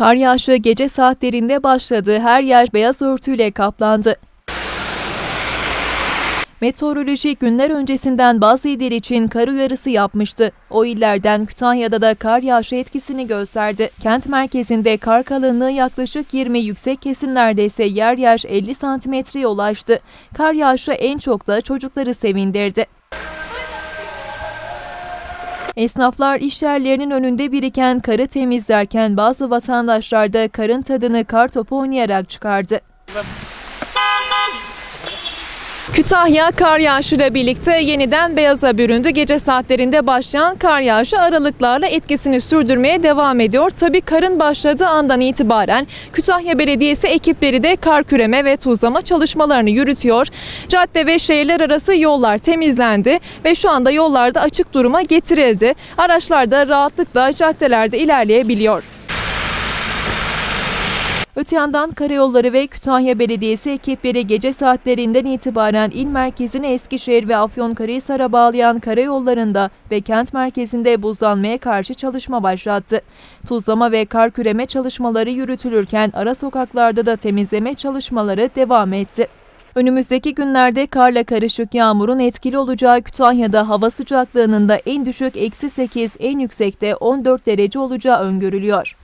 Kar yağışı gece saatlerinde başladı. Her yer beyaz örtüyle kaplandı. Meteoroloji günler öncesinden bazı iller için kar uyarısı yapmıştı. O illerden Kütahya'da da kar yağışı etkisini gösterdi. Kent merkezinde kar kalınlığı yaklaşık 20, yüksek kesimlerde ise yer yer 50 santimetreye ulaştı. Kar yağışı en çok da çocukları sevindirdi. Esnaflar iş yerlerinin önünde biriken karı temizlerken bazı vatandaşlar da karın tadını kar topu oynayarak çıkardı. Kütahya kar yağışıyla birlikte yeniden beyaza büründü. Gece saatlerinde başlayan kar yağışı aralıklarla etkisini sürdürmeye devam ediyor. Tabii karın başladığı andan itibaren Kütahya Belediyesi ekipleri de kar küreme ve tuzlama çalışmalarını yürütüyor. Cadde ve şehirler arası yollar temizlendi ve şu anda yollarda açık duruma getirildi. Araçlar da rahatlıkla caddelerde ilerleyebiliyor. Öte yandan Karayolları ve Kütahya Belediyesi ekipleri gece saatlerinden itibaren il merkezini Eskişehir ve Afyonkarahisar'a bağlayan karayollarında ve kent merkezinde buzlanmaya karşı çalışma başlattı. Tuzlama ve kar küreme çalışmaları yürütülürken ara sokaklarda da temizleme çalışmaları devam etti. Önümüzdeki günlerde karla karışık yağmurun etkili olacağı Kütahya'da hava sıcaklığının da en düşük eksi 8, en yüksekte 14 derece olacağı öngörülüyor.